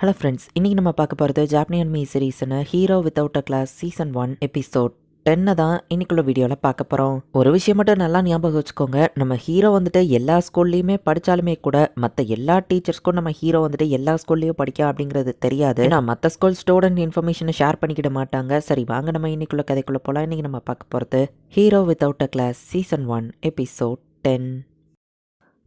Hello friends இன்றைக்கி நம்ம பார்க்க போகிறது ஜாப்பனியன் மீ சீரீஸ்னு hero without a class season one episode டென்னை தான் இன்னைக்குள்ள வீடியோவில் பார்க்க போகிறோம் ஒரு விஷயம் மட்டும் நல்லா ஞாபகம் வச்சுக்கோங்க. நம்ம ஹீரோ வந்துட்டு எல்லா ஸ்கூல்லையுமே படித்தாலுமே கூட மற்ற எல்லா டீச்சர்ஸ்க்கும் நம்ம ஹீரோ வந்துட்டு எல்லா ஸ்கூல்லையும் படிக்க அப்படிங்கிறது தெரியாது. ஏன்னா மற்ற ஸ்கூல் ஸ்டூடெண்ட் இன்ஃபர்மேஷனை ஷேர் பண்ணிக்கிட மாட்டாங்க. சரி வாங்க நம்ம இன்னைக்குள்ள கதைக்குள்ளே போகலாம் இன்றைக்கி நம்ம பார்க்க போகிறது hero without a class season one episode ten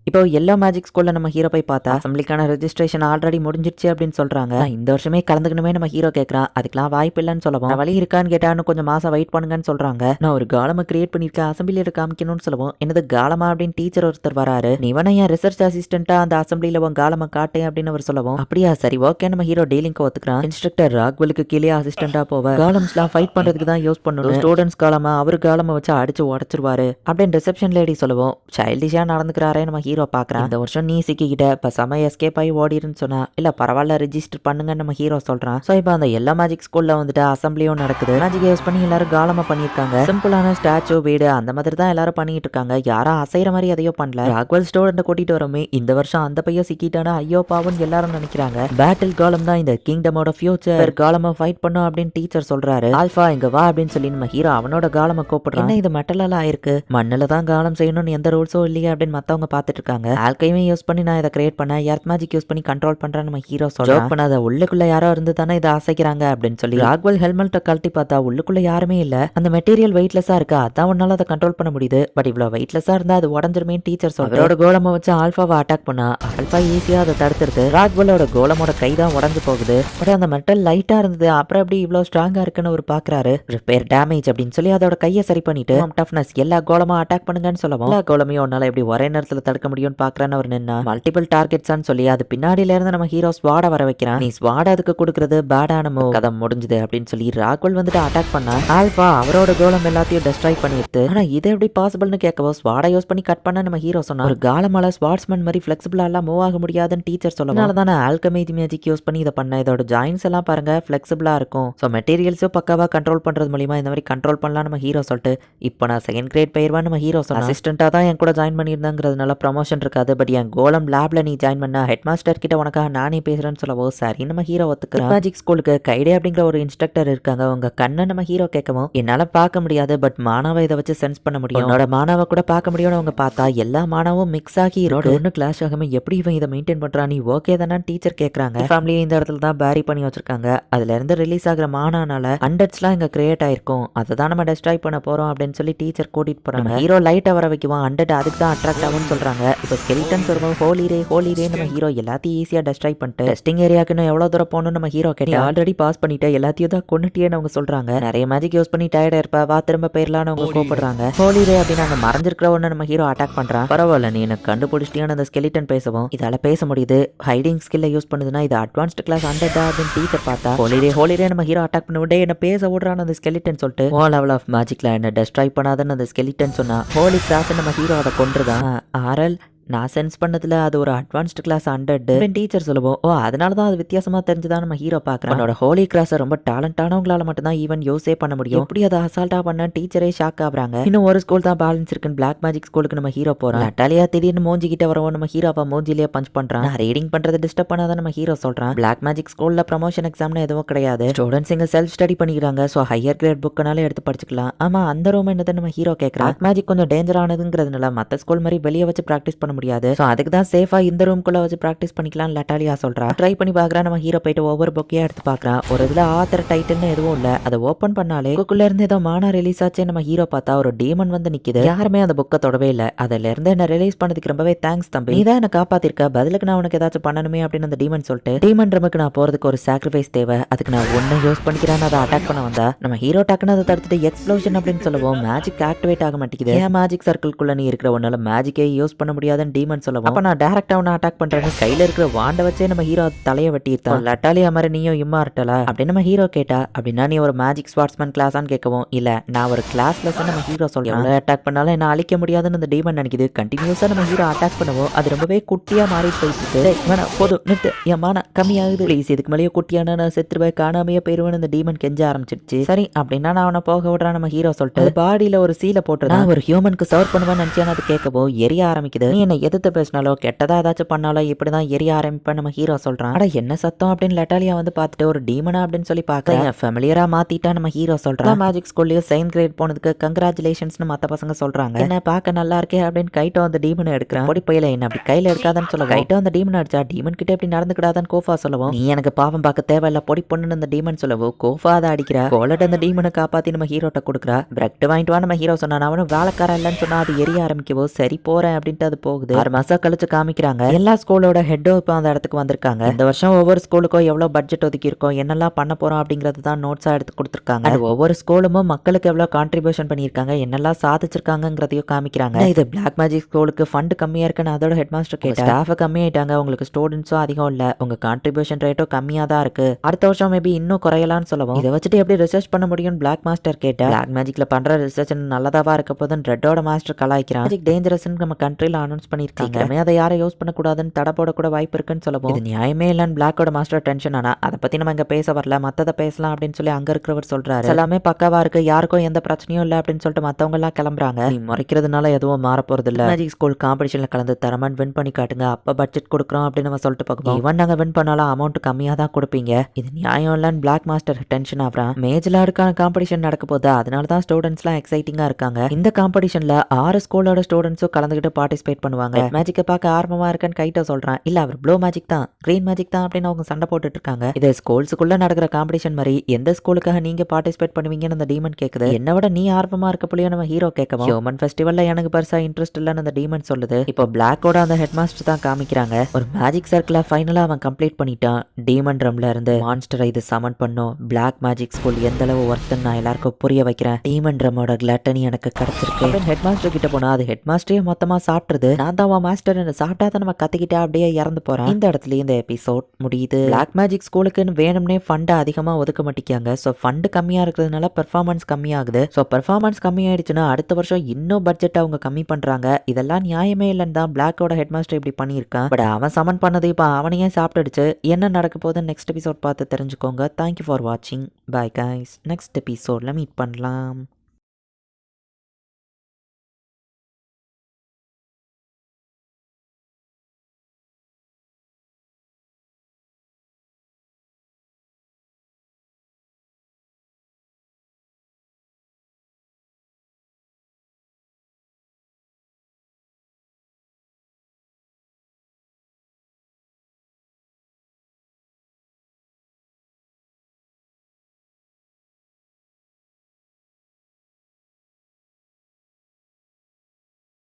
இப்போ எல்லா மேஜிக் ஸ்கூல்ல நம்ம ஹீரோ போய் பார்த்தா அசம்பிளிக்கான ரெஜிஸ்ட்ரேஷன் ஆல்ரெடி முடிஞ்சிருச்சு அப்படின்னு சொல்றாங்க. இந்த வருஷமே கலந்துக்கணுமே நம்ம ஹீரோ கேட்கறான் அதுக்கெல்லாம் வாய்ப்பு இல்லைன்னு சொல்லவும் வழி இருக்கான்னு கேட்டான்னு கொஞ்சம் மாசம் வெயிட் பண்ணுங்கன்னு சொல்றாங்க. நான் ஒரு காலமா கிரியேட் பண்ணிருக்கேன் அசம்பிளியில காமிக்கணும்னு சொல்லவும் என்னது காலமா அப்படின்னு டீச்சர் ஒருத்தர் வராரு. நீ என் ரிசர்ச் அசிஸ்டன்டா அந்த அசம்பிளியில உன் காலமா காட்டேன் அப்படின்னு அவர் சொல்லவும் அப்படியா சரி ஓகே நம்ம ஹீரோ டீலிங்க ஒத்துக்கிறான். இன்ஸ்ட்ரக்டர் ராக்வெலுக்கு கீழே அசிஸ்டன்டா போவ காலம்ஸ்லாம் ஃபைட் பண்றதுக்கு தான் யூஸ் பண்ணணும். ஸ்டூடெண்ட்ஸ் காலமா அவர் காலமா வச்சு அடிச்சு உடச்சிருவாரு. அப்படின்னு ரிசப்ஷன் லேடி சொல்லவும் சைல்டிஷா நடந்துக்கிறாரே நம்ம ஹீரோ பாக்குறான் இந்த வருஷம் நீ சிக்கிக்கிட்ட இப்ப செம எஸ்கேப் ஆகி ஓடிருன்னு சொன்னா இல்ல பரவாயில்ல ரெஜிஸ்டர் பண்ணுங்கன்னு நம்ம ஹீரோ சொல்றான். சோ இப்போ அந்த எல்லா மேஜிக் ஸ்கூல்ல வந்துட்டு அசம்பிளியும் நடக்குது. மேஜிக் யூஸ் பண்ணி எல்லாரும் காலமா பண்ணியிருக்காங்க. சிம்பிளான ஸ்டாச்சு வீடு அந்த மாதிரி தான் எல்லாரும் பண்ணிட்டு இருக்காங்க. யாரும் அசைற மாதிரி எதையோ பண்ணல. ராக்வெல் ஸ்டூடெண்ட் கூட்டிட்டு வரோமே இந்த வருஷம் அந்த பையன் சிக்கிட்டானா ஐயோ பாவன் எல்லாரும் நினைக்கிறாங்க. பேட்டில் காலம் தான் இந்த கிங்டமோட ஃபியூச்சர் காலமா ஃபைட் பண்ணும் அப்படின்னு டீச்சர் சொல்றாரு. ஆல்ஃபா இங்க வா அப்படின்னு சொல்லி நம்ம ஹீரோ அவனோட காலமா கூப்பிடுறான். இது மெட்டலால ஆயிருக்கு? மண்ணுல தான் காலம் செய்யணும்னு எந்த ரூல்ஸும் இல்லையே அப்படின்னு மத்தவங்க பாத்துட்டு இருக்காங்க ஆல்கைமே யூஸ் பண்ணி நான் இதை கிரியேட் பண்ணேன். எர்த் மேஜிக் யூஸ் பண்ணி கண்ட்ரோல் பண்றேன் நம்ம ஹீரோ சொல்றான் பண்ணாத உள்ளுக்குள்ள யாரோ இருந்து தானே இதை அசைக்கிறாங்க அப்படின்னு சொல்லி ராக்வெல் ஹெல்மெட்டை கழட்டி பார்த்தா உள்ளுக்குள்ள யாருமே இல்ல. அந்த மெட்டீரியல் வெயிட்லெஸ்ஸா இருக்கா? அதான் உன்னால அதை கண்ட்ரோல் பண்ண முடியுது. பட் இவ்வளவு வெயிட்லெஸ்ஸா இருந்தா அது உடஞ்சிருமே டீச்சர் சொல்றாரு அவரோட கோலமா வச்சு ஆல்ஃபாவை அட்டாக் பண்ணா ஆல்ஃபா ஈஸியா அதை தடுத்துருது. ராக்வெல்லோட கோலமோட கை தான் உடஞ்சு போகுது. பட் அந்த மெட்டல் லைட்டா இருந்தது. அப்புறம் எப்படி இவ்வளவு ஸ்ட்ராங்கா இருக்குன்னு ஒரு பாக்குறாரு. ரிப்பேர் டேமேஜ் அப்படின்னு சொல்லி அதோட கையை சரி பண்ணிட்டு டஃப்னஸ் எல்லா கோலமா அட்டாக் பண்ணுங்கன்னு சொல்லவும் எல்லா கோலமையும் உன்னால எப்படி ஒரே நேரத்துல தடுக்க முடியும்னு பாக்குறான்னு அவர் நின்னா மல்டிபிள் டார்கெட்ஸ்னு சொல்லி அது பின்னாடியில இருந்து நம்ம ஹீரோ ஸ்வாட வர வைக்கிறான். நீ ஸ்வாட அதுக்கு கொடுக்கறது? பேடான மூவ் கதை முடிஞ்சுது அப்படின்னு சொல்லி ராகுல் வந்துட்டு அட்டாக் பண்ணா. ஆல்பா அவரோட கோலம் எல்லாத்தையும் டெஸ்ட்ராய் பண்ணிடுது ஆனா இது எப்படி பாசிபிள்னு கேட்கவோ ஸ்வாட யூஸ் பண்ணி கட் பண்ண நம்ம ஹீரோ சொன்னா ஒரு காலமால ஸ்வாட்ஸ்மேன் மாதிரி ஃபிளெக்சிபிளா எல்லாம் மூவ் ஆக முடியாதுன்னு டீச்சர் சொல்லுவாங்க அதனால தான் ஆல்கமேஜி மேஜிக் யூஸ் பண்ணி இதை பண்ண. இதோட ஜாயின்ஸ் எல்லாம் பாருங்க ஃபிளெக்சிபிளா இருக்கும். ஸோ மெட்டீரியல்ஸும் பக்காவா கண்ட்ரோல் பண்றது மூலியமா இந்த மாதிரி கண்ட்ரோல் பண்ணலாம் நம்ம ஹீரோ சொல்லிட்டு இப்போ நான் செகண்ட் கிரேட் போயிருவான்னு நம்ம ஹீரோ சொன்ன அசிஸ்டண்டா தான் என் கூட ஜாயின் பண்ணியிருந்தாங்கிறதுனால ப்ரமோஷன் இருக்காது பட் என் கோலம் லேப்ல நீ ஜாயின் பண்ண ஹெட் மாஸ்டர் கிட்ட உனக்காக நானே பேசுறேன்னு சொல்லவோ சரி நம்ம ஹீரோ ஒத்துக்கிறேன் மேஜிக் ஸ்கூலுக்கு கைடே அப்படிங்கிற ஒரு இன்ஸ்ட்ரக்டர் இருக்காங்க. உங்க கண்ணை நம்ம ஹீரோ கேட்கவும் என்னால பார்க்க முடியாது பட் மானாவை இதை வச்சு சென்ஸ் பண்ண முடியும். என்னோட மானாவை கூட பார்க்க முடியும்னு அவங்க பார்த்தா எல்லா மானாவும் மிக்ஸ் ஆகி இருக்கு. ஒன்று கிளாஷ் ஆகாம எப்படி இவன் இதை மெயின்டைன் பண்றான்? நீ ஓகே தானே டீச்சர் கேட்கறாங்க. ஃபேமிலியை இந்த இடத்துல தான் பேரி பண்ணி வச்சிருக்காங்க. அதுல இருந்து ரிலீஸ் ஆகிற மானானால ஹண்ட்ரட்ஸ்லாம் இங்க கிரியேட் ஆயிருக்கும். அதை தான் நம்ம டெஸ்ட்ராய் பண்ண போறோம் அப்படின்னு சொல்லி டீச்சர் கூட்டிட்டு போறாங்க. ஹீரோ லைட்டை வர வைக்குவான். ஹண்ட்ரட் அதுக்கு தான் அட்ராக்ட் ஆகும்னு சொல்றாங்க. இப்போ ஸ்கெலிட்டன்ஸ் வரும்போது ஹோலி ரே ஹோலி ரே நம்ம ஹீரோ எல்லாத்தையும் ஈஸியாக டெஸ்ட்ராய் பண்ணிட்டு டெஸ்டிங் ஏரியாக்கு இன்னும் எவ்வளோ தூரம் போகணும்னு நம்ம ஹீரோ கேட்டு ஆல்ரெடி பாஸ் பண்ணிட்டு எல்லாத்தையும் தான் கொண்டுட்டியேன்னு அவங்க சொல்றாங்க. நிறைய மேஜிக் யூஸ் பண்ணி டயர்டா இருப்ப வா திரும்ப போயிடலாம்னு அவங்க கூப்பிடுறாங்க. ஹோலி ரே அப்படின்னு அங்க மறைஞ்சிருக்கிற ஒன்று நம்ம ஹீரோ அட்டாக் பண்றான். பரவாயில்ல நீ எனக்கு கண்டுபிடிச்சிட்டியான அந்த ஸ்கெலிட்டன் பேசவும். இதால பேச முடியுது. ஹைடிங் ஸ்கில்ல யூஸ் பண்ணுதுன்னா இது அட்வான்ஸ்ட் கிளாஸ் ஹண்ட்ரட் அப்படின்னு டீச்சர் பார்த்தா ஹோலிரே ஹோலிரே நம்ம ஹீரோ அட்டாக் பண்ண விட என்ன பேச விடுறான்னு அந்த ஸ்கெலிட்டன் சொல்லிட்டு ஓ லெவல் ஆஃப் மேஜிக்ல என்ன டெஸ்ட்ராய் பண்ணாதன்னு அந்த ஸ்கெலிட்டன் சொன்னா ஹோலி கிளாஸ் நம்ம ஹீரோ அதை கொண்டுதான் ஆரல் நான் சென்ஸ் பண்ணதுல அது ஒரு அட்வான்ஸ்டு கிளாஸ் ஹண்ட்ரட் டீச்சர் சொல்லுவோம் ஓ அதனால தான் அது வித்தியாசமா தெரிஞ்சுதான் நம்ம ஹீரோ பார்க்குறோம் அவனோட ஹோலி கிளாஸை ரொம்ப டேலண்டானவங்களால மட்டும்தான் ஈவன் யூஸே பண்ண முடியும். எப்படி அதை அசால்ட்டா பண்ண டீச்சரே ஷாக் ஆகுறாங்க? இன்னும் ஒரு ஸ்கூல் தான் பேலன்ஸ் இருக்குன்னு பிளாக் மேஜிக் ஸ்கூலுக்கு நம்ம ஹீரோ போறோம். நட்டாலியா திடீர்னு மூஞ்சி கிட்ட வரவும் நம்ம ஹீரோவை மூஞ்சிலேயே பஞ்ச் பண்றான். ரீடிங் பண்றதை டிஸ்டர்ப் பண்ணாதான் நம்ம ஹீரோ சொல்றான். பிளாக் மேஜிக் ஸ்கூல்ல ப்ரமோஷன் எக்ஸாம்னு எதுவும் கிடையாது. ஸ்டூடெண்ட்ஸ் இங்க செல்ஃப் ஸ்டடி பண்ணிக்கிறாங்க ஸோ ஹையர் கிரேட் புக்குனால எடுத்து படிச்சுக்கலாம். ஆமா அந்த ரூம் என்னது நம்ம ஹீரோ கேட்கறான் மேஜிக் கொஞ்சம் டேஞ்சரானதுங்கிறதுனால மற்ற ஸ்கூல் மாதிரி வெளியே வச்சு ப்ராக்டிஸ் பண்ண முடியாது. ஸோ அதுக்கு தான் சேஃபா இந்த ரூம்குள்ள வச்சு ப்ராக்டிஸ் பண்ணிக்கலாம் லட்டாலியா சொல்றா. ட்ரை பண்ணி பாக்குறா நம்ம ஹீரோ போயிட்டு ஒவ்வொரு புக்கையும் எடுத்து பாக்குறான் ஒரு இதுல ஆத்தர் டைட்டில்னு எதுவும் இல்ல. அதை ஓப்பன் பண்ணாலே புக்குள்ள இருந்து ஏதோ மானா ரிலீஸ் ஆச்சு நம்ம ஹீரோ பார்த்தா ஒரு டீமன் வந்து நிக்குது. யாருமே அந்த புக்கை தொடவே இல்ல. அதுல இருந்து என்ன ரிலீஸ் பண்ணதுக்கு ரொம்பவே தேங்க்ஸ் தம்பி. நீ தான் என்ன காப்பாத்திருக்க. பதிலுக்கு நான் உனக்கு ஏதாச்சும் பண்ணணுமே அப்படின்னு அந்த டீமன் சொல்லிட்டு டீமன் ரமுக்கு நான் போறதுக்கு ஒரு சாக்ரிஃபைஸ் தேவை. அதுக்கு நான் ஒன்னு யூஸ் பண்ணிக்கிறேன்னு அதை அட்டாக் பண்ண வந்தா நம்ம ஹீரோ டக்குன்னு அதை தடுத்துட்டு எக்ஸ்ப்ளோஷன் அப்படின்னு சொல்லுவோம். மேஜிக் ஆக்டிவேட் ஆக மாட்டேங்குது. ஏன் மேஜிக் சர்க்கிள்குள்ள நீ இருக்கிற ஒன்னால மேஜிக்கே யூஸ் பண்ண முடியாதுன்னு டீமன் சொல்லுவோம். அப்ப நான் டேரக்டா உன்னை அட்டாக் பண்றேன்னு கையில இருக்கிற வாண்ட வச்சே நம்ம ஹீரோ தலைய வெட்டியிருந்தான் லட்டாலியா மாதிரி நீயும் இம்மார்ட்டலா அப்படின்னு நம்ம ஹீரோ கேட்டா அப்படின்னா நீ ஒரு மேஜிக் ஸ்வாட்ஸ்மேன் கிளாஸான்னு கேட்கவும் இல்ல நான் ஒரு கிளாஸ் லெசன் நம்ம ஹீரோ சொல்றேன் அட்டாக் பண்ணாலும் என்ன அழிக்க முடியாதுன்னு அந்த டீமன் நினைக்குது. கண்டினியூஸா நம்ம ஹீரோ அட்டாக் பண்ணுவோம். அது ரொம்பவே குட்டியா மாறி போயிட்டு வேணாம். போதும் நிறுத்து. என் மான கம்மியாகுது. ப்ளீஸ் இதுக்கு மேலேயே குட்டியான நான் செத்துருவேன். காணாமையே போயிருவேன் இந்த டீமன் கெஞ்ச ஆரம்பிச்சிருச்சு. சரி அப்படின்னா நான் அவனை போக விடுறான் நம்ம ஹீரோ சொல்லிட்டு பாடியில ஒரு சீலை போட்டு ஒரு ஹியூமனுக்கு சர்வ் பண்ணுவேன்னு நினைச்சேன் அது கேட்கவும் எரிய ஆரம்பிக்குது. நீ என்ன உன்னை எதிர்த்து பேசினாலோ கெட்டதா ஏதாச்சும் பண்ணாலோ இப்படிதான் எரிய ஆரம்பிப்பேன் நம்ம ஹீரோ சொல்றான். அட என்ன சத்தம் அப்படின்னு லெட்டாலியா வந்து பார்த்துட்டு ஒரு டீமனா அப்படின்னு சொல்லி பார்க்க ஃபெமிலியரா மாத்திட்டா நம்ம ஹீரோ சொல்றான். மேஜிக் ஸ்கூல்லயும் செகண்ட் கிரேட் போனதுக்கு கங்க்ராச்சுலேஷன்ஸ்னு மத்த பசங்க சொல்றாங்க. என்ன பார்க்க நல்லா இருக்கே அப்படின்னு கைட்டோ அந்த டீமனை எடுக்கிறான். ஓடி போயில என்ன அப்படி கையில எடுக்காதன்னு சொல்ல கைட்டோ அந்த டீமன் அடிச்சா டீமன் கிட்ட எப்படி நடந்துக்கிடாதான்னு கோஃபா சொல்லவும். நீ எனக்கு பாவம் பார்க்க தேவையில்ல பொடி பொண்ணுன்னு அந்த டீமன் சொல்லவும் கோஃபா அதை அடிக்கிறா. கோலட் அந்த டீமனை காப்பாத்தி நம்ம ஹீரோட்ட கொடுக்குறா. பிரெட் வாங்கிட்டு வா நம்ம ஹீரோ சொன்னான். அவனும் வேலைக்காரன் இல்லைன்னு சொன்னா அது எரிய ஆரம்பிக்கவோ சரி போறேன் அப்படின்ட்டு அது போகுது. ஆறு மாசம் கழிச்சு காமிக்கிறாங்க. எல்லா ஸ்கூலோட ஹெட்டும் இப்போ அந்த இடத்துக்கு வந்திருக்காங்க. இந்த வருஷம் ஒவ்வொரு ஸ்கூலுக்கும் எவ்வளவு பட்ஜெட் ஒதுக்கி இருக்கோம் என்னெல்லாம் பண்ண போறோம் அப்படிங்கிறது தான் நோட்ஸா எடுத்து கொடுத்துருக்காங்க. அது ஒவ்வொரு ஸ்கூலும் மக்களுக்கு எவ்வளவு கான்ட்ரிபியூஷன் பண்ணியிருக்காங்க என்னெல்லாம் சாதிச்சிருக்காங்கிறதையும் காமிக்கிறாங்க. இது பிளாக் மேஜிக் ஸ்கூலுக்கு ஃபண்ட் கம்மியா இருக்குன்னு அதோட ஹெட் மாஸ்டர் கேட்டேன் ஸ்டாஃப் கம்மியாயிட்டாங்க உங்களுக்கு ஸ்டூடெண்ட்ஸும் அதிகம் இல்ல. உங்க கான்ட்ரிபியூஷன் ரேட்டும் கம்மியா தான் இருக்கு. அடுத்த வருஷம் மேபி இன்னும் குறையலாம்னு சொல்லவும். இதை வச்சுட்டு எப்படி ரிசர்ச் பண்ண முடியும் பிளாக் மாஸ்டர் கேட்டேன் பிளாக் மேஜிக்ல பண்ற ரிசர்ச் நல்லதாவா இருக்க போதுன்னு ரெட்டோட மாஸ்டர் கலாய்க்கிறான். டேஞ்சரஸ் நம்ம கண்ட்ரில அனௌன்ஸ் பண்ணிருக்காங்க. சீக்கிரமே அதை யாரை யூஸ் பண்ணக்கூடாதுன்னு தடை போடக்கூட வாய்ப்பு இருக்குன்னு சொல்லவும். இது நியாயமே இல்லைன்னு பிளாக்கோட மாஸ்டர் டென்ஷன் ஆனா அதை பத்தி நம்ம இங்க பேச வரல மத்ததை பேசலாம் அப்படின்னு சொல்லி அங்க இருக்கிறவர் சொல்றாரு. எல்லாமே பக்காவா இருக்கு யாருக்கும் எந்த பிரச்சனையும் இல்ல அப்படின்னு சொல்லிட்டு மத்தவங்க எல்லாம் கிளம்புறாங்க. நீ முறைக்கிறதுனால எதுவும் மாற இல்ல. மேஜிக் ஸ்கூல் காம்படிஷன்ல கலந்து தரமான் வின் பண்ணி காட்டுங்க அப்ப பட்ஜெட் கொடுக்குறோம் அப்படின்னு நம்ம சொல்லிட்டு பார்க்கணும் ஈவன் நாங்க வின் பண்ணாலும் அமௌண்ட் கம்மியா தான் கொடுப்பீங்க. இது நியாயம் இல்லைன்னு பிளாக் மாஸ்டர் டென்ஷன் ஆகுறான். மேஜ்ல இருக்கான காம்படிஷன் நடக்க போகுது அதனால தான் ஸ்டூடெண்ட்ஸ்லாம் எக்ஸைட்டிங்கா இருக்காங்க. இந்த காம்படிஷன்ல ஆறு ஸ்கூலோட ஸ்டூடெண்ட்ஸும் கலந்துக்கிட்டு பார்ட்டிசிபேட் பண்ணுவாங்க. மேஜிக்கை பார்க்க ஆர்வமா இருக்கேன்னு கைட்ட சொல்றான். இல்ல அவர் ப்ளூ மேஜிக் தான் கிரீன் மேஜிக் தான் அப்படின்னு அவங்க சண்டை போட்டுட்டு இருக்காங்க. இது ஸ்கூல்ஸுக்குள்ள நடக்கிற காம்படிஷன் மாதிரி எந்த ஸ்கூலுக்காக நீங்க பார்ட்டிசிபேட் பண்ணுவீங்கன்னு அந்த டீமன் கேக்குது. என்ன விட நீ ஆர்வமா இருக்க புள்ளியோ நம்ம ஹீரோ கேட்கவும் ஹியூமன் ஃபெஸ்டிவல்ல எனக்கு பெருசா இன்ட்ரெஸ்ட் இல்லைன்னு அந்த டீமன் சொல்லுது. இப்போ பிளாக்கோட அந்த ஹெட் மாஸ்டர் தான் காமிக்கிறாங்க. ஒரு மேஜிக் சர்க்கிள ஃபைனலா அவன் கம்ப்ளீட் பண்ணிட்டான். டீமன் ட்ரம்ல இருந்து மான்ஸ்டரை இது சமன் பண்ணும். பிளாக் மேஜிக் ஸ்கூல் எந்த அளவு ஒர்த்துன்னு நான் எல்லாருக்கும் புரிய வைக்கிறேன். டீமன் ட்ரமோட கிளட்டனி எனக்கு கிடைச்சிருக்கு. ஹெட் மாஸ்டர் கிட்ட போனா அது ஹெட் மாஸ்டரே மொத்தமா சாப்பிட்டுருது. நான் தான் மாஸ்டர் சாப்பிட்டா தான் நம்ம கத்திக்கிட்டே அப்படியே இறந்து போறேன். இந்த இடத்துல இந்த எபிசோட் முடியுது. பிளாக் மேஜிக் ஸ்கூலுக்குன்னு வேணும்னே ஃபண்டை அதிகமா ஒதுக்க மாட்டேங்காங்க ஸோ ஃபண்டு கம்மியா இருக்கிறதுனால பெர்ஃபார்மன்ஸ் கம்மியாகுது. ஸோ பெர்ஃபார்மன்ஸ் கம்மியாயிடுச்சுன்னா அடுத்த வருஷம் இன்னும் பட்ஜெட் அவங்க கம்மி பண்றாங்க. இதெல்லாம் நியாயமே இல்லைன்னு தான் பிளாக்கோட ஹெட் மாஸ்டர் இப்படி பண்ணியிருக்கான். பட் அவன் சமன் பண்ணது இப்போ அவனையே சாப்பிட்டுடுச்சு. என்ன நடக்க போகுது நெக்ஸ்ட் எபிசோட் பார்த்து தெரிஞ்சுக்கோங்க. தேங்க்யூ ஃபார் வாட்சிங் பை கைஸ் நெக்ஸ்ட் எபிசோட்ல மீட் பண்ணலாம்.